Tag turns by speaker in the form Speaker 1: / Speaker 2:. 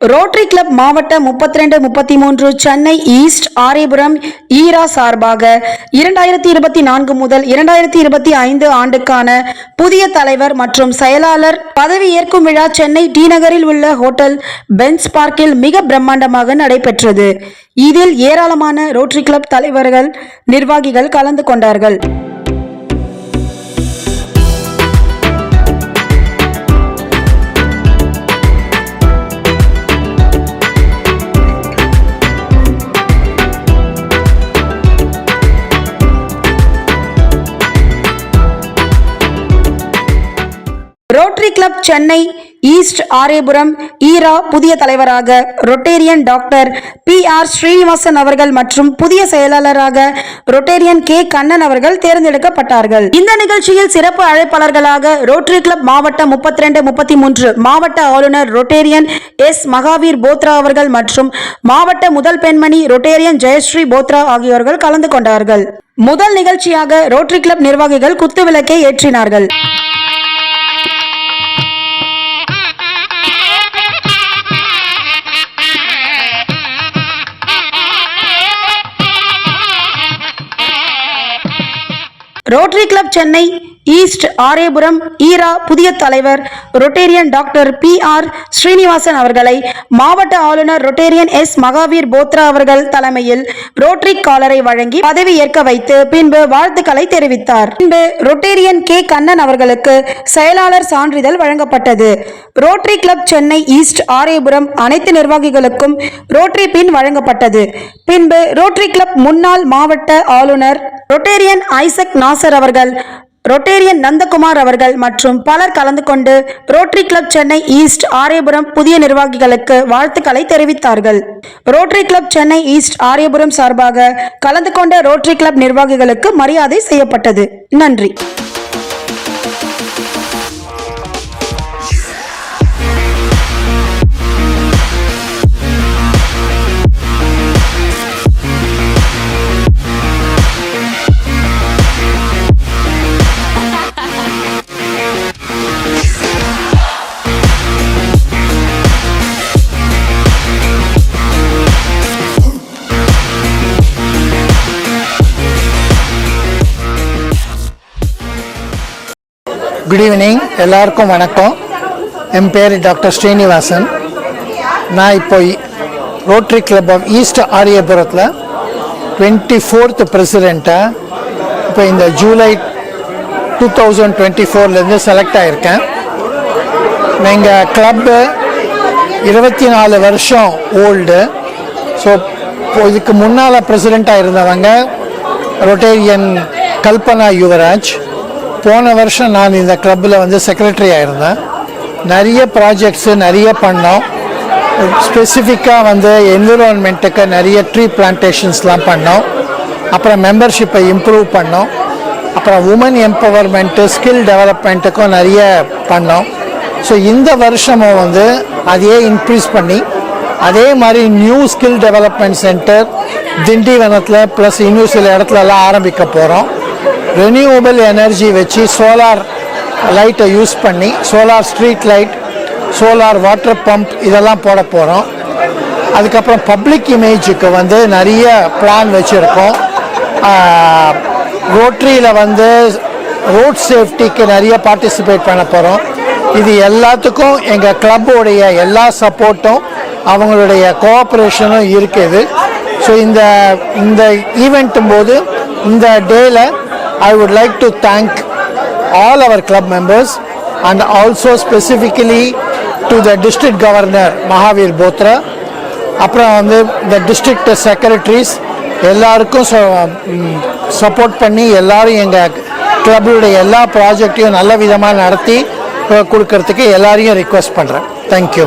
Speaker 1: Rotary club மாவட்ட முப்பத்தி ரெண்டு முப்பத்தி மூன்று சென்னை ஈஸ்ட் ஆரியபுரம் ஈரா சார்பாக இரண்டாயிரத்தி இருபத்தி நான்கு முதல் இரண்டாயிரத்தி இருபத்தி ஐந்து ஆண்டுக்கான புதிய தலைவர் மற்றும் செயலாளர் பதவி ஏற்கும் விழா சென்னை டி நகரில் உள்ள ஹோட்டல் பென்ஸ் பார்க்கில் மிக பிரம்மாண்டமாக நடைபெற்றது. இதில் ஏராளமான ரோட்டரி கிளப் தலைவர்கள் நிர்வாகிகள் கலந்து கொண்டார்கள். Rotary club Chennai east Ariyapuram ஈரா புதிய தலைவராக rotarian doctor P R Srinivasan அவர்கள் மற்றும் புதிய செயலாளராக ரொட்டேரியன் கே கண்ணன் அவர்கள் தேர்ந்தெடுக்கப்பட்டார்கள். இந்த நிகழ்ச்சியில் சிறப்பு அழைப்பாளர்களாக ரோட்டரி கிளப் மாவட்ட முப்பத்தி ரெண்டு முப்பத்தி மூன்று மாவட்ட ஆளுநர் ரொட்டேரியன் எஸ் மகாவீர் போத்ரா அவர்கள் மற்றும் மாவட்ட முதல் பெண்மணி ரொட்டேரியன் ஜெயஸ்ரீ போத்ரா ஆகியோர்கள் கலந்து கொண்டார்கள். முதல் நிகழ்ச்சியாக ரோட்டரி கிளப் நிர்வாகிகள் குத்துவிளக்கை ஏற்றினார்கள். Rotary club Chennai east Arepuram ஈரா புதிய தலைவர் rotarian doctor P R Srinivasan அவர்களை மாவட்ட ஆளுநர் ரொட்டேரியன் எஸ் மகாவீர் போத்ரா அவர்கள் தலைமையில் ரோட்டரி காலரை வழங்கி பதவி ஏற்க வைத்து பின்பு வாழ்த்துக்களை தெரிவித்தார். பின்பு ரொட்டேரியன் கே. கண்ணன் அவர்களுக்கு செயலாளர் சான்றிதழ் வழங்கப்பட்டது. Rotary club Chennai east Arepuram அனைத்து நிர்வாகிகளுக்கும் ரோட்டரி பின் வழங்கப்பட்டது. பின்பு ரோட்டரி கிளப் முன்னாள் மாவட்ட ஆளுநர் ரொட்டேரியன் ஐசக் நாஸ் நாசர் அவர்கள் ரொட்டேரியன் நந்தகுமார் அவர்கள் மற்றும் பலர் கலந்து கொண்டு rotary club Chennai east Ariyapuram புதிய நிர்வாகிகளுக்கு வாழ்த்துக்களை தெரிவித்தார்கள். Rotary club Chennai east Ariyapuram சார்பாக கலந்து கொண்ட ரோட்டரி கிளப் நிர்வாகிகளுக்கு மரியாதை செய்யப்பட்டது. நன்றி.
Speaker 2: குட் ஈவினிங் எல்லாருக்கும் வணக்கம். என் பேர் டாக்டர் ஸ்ரீனிவாசன். நான் இப்போ ரோட்டரி கிளப் ஆஃப் ஈஸ்ட் ஆரியபுரத்தில் டுவெண்ட்டி ஃபோர்த் பிரசிடெண்ட்டாக இப்போ இந்த ஜூலை டூ தௌசண்ட் டுவெண்ட்டி ஃபோர்லேருந்து செலக்ட் ஆகியிருக்கேன் எங்கள் கிளப்பு இருபத்தி நாலு வருஷம் ஓல்டு ஸோ இதுக்கு முன்னால் பிரசிடெண்ட்டாக இருந்தவங்க ரொட்டேரியன் கல்பனா யுவராஜ். போன வருஷம் நான் இந்த கிளப்பில் வந்து செக்ரட்டரியாக இருந்தேன் நிறைய ப்ராஜெக்ட்ஸு நிறைய பண்ணோம். ஸ்பெசிஃபிக்காக வந்து என்விரான்மெண்ட்டுக்கு நிறைய ட்ரீ பிளான்டேஷன்ஸ்லாம் பண்ணோம். அப்புறம் மெம்பர்ஷிப்பை இம்ப்ரூவ் பண்ணோம். அப்புறம் உமன் எம்பவர்மெண்ட்டு ஸ்கில் டெவலப்மெண்ட்டுக்கும் நிறைய பண்ணோம். ஸோ இந்த வருஷமும் வந்து அதையே இன்க்ரீஸ் பண்ணி அதே மாதிரி நியூ ஸ்கில் டெவலப்மெண்ட் சென்டர் திண்டிவனத்தில் ப்ளஸ் இன்னும் சில இடத்துலலாம் ஆரம்பிக்க போகிறோம் ரெனியூவபிள் எனர்ஜி வச்சு சோலார் லைட்டை யூஸ் பண்ணி solar street light solar water pump இதெல்லாம் போட போகிறோம் அதுக்கப்புறம் பப்ளிக் இமேஜுக்கு வந்து நிறைய பிளான் வச்சுருக்கோம். ரோட்ரியில் வந்து ரோட் சேஃப்டிக்கு நிறைய பார்ட்டிசிபேட் பண்ண போகிறோம் இது எல்லாத்துக்கும் எங்கள் கிளப்போடைய எல்லா சப்போர்ட்டும் அவங்களுடைய கோஆப்ரேஷனும் இருக்குது. ஸோ இந்த இந்த ஈவெண்ட்டும் போது இந்த டேயில் I would like to thank all our club members and also specifically to the district governor Mahavir Botra அப்புறம் வந்து இந்த டிஸ்ட்ரிக்ட் செக்ரட்டரிஸ் எல்லாருக்கும் சப்போர்ட் பண்ணி எல்லாரும் எங்கள் கிளப்புடைய எல்லா ப்ராஜெக்டையும் நல்ல விதமாக நடத்தி கொடுக்கறதுக்கு எல்லாரையும் ரிக்வெஸ்ட் பண்ணுறேன் தேங்க்யூ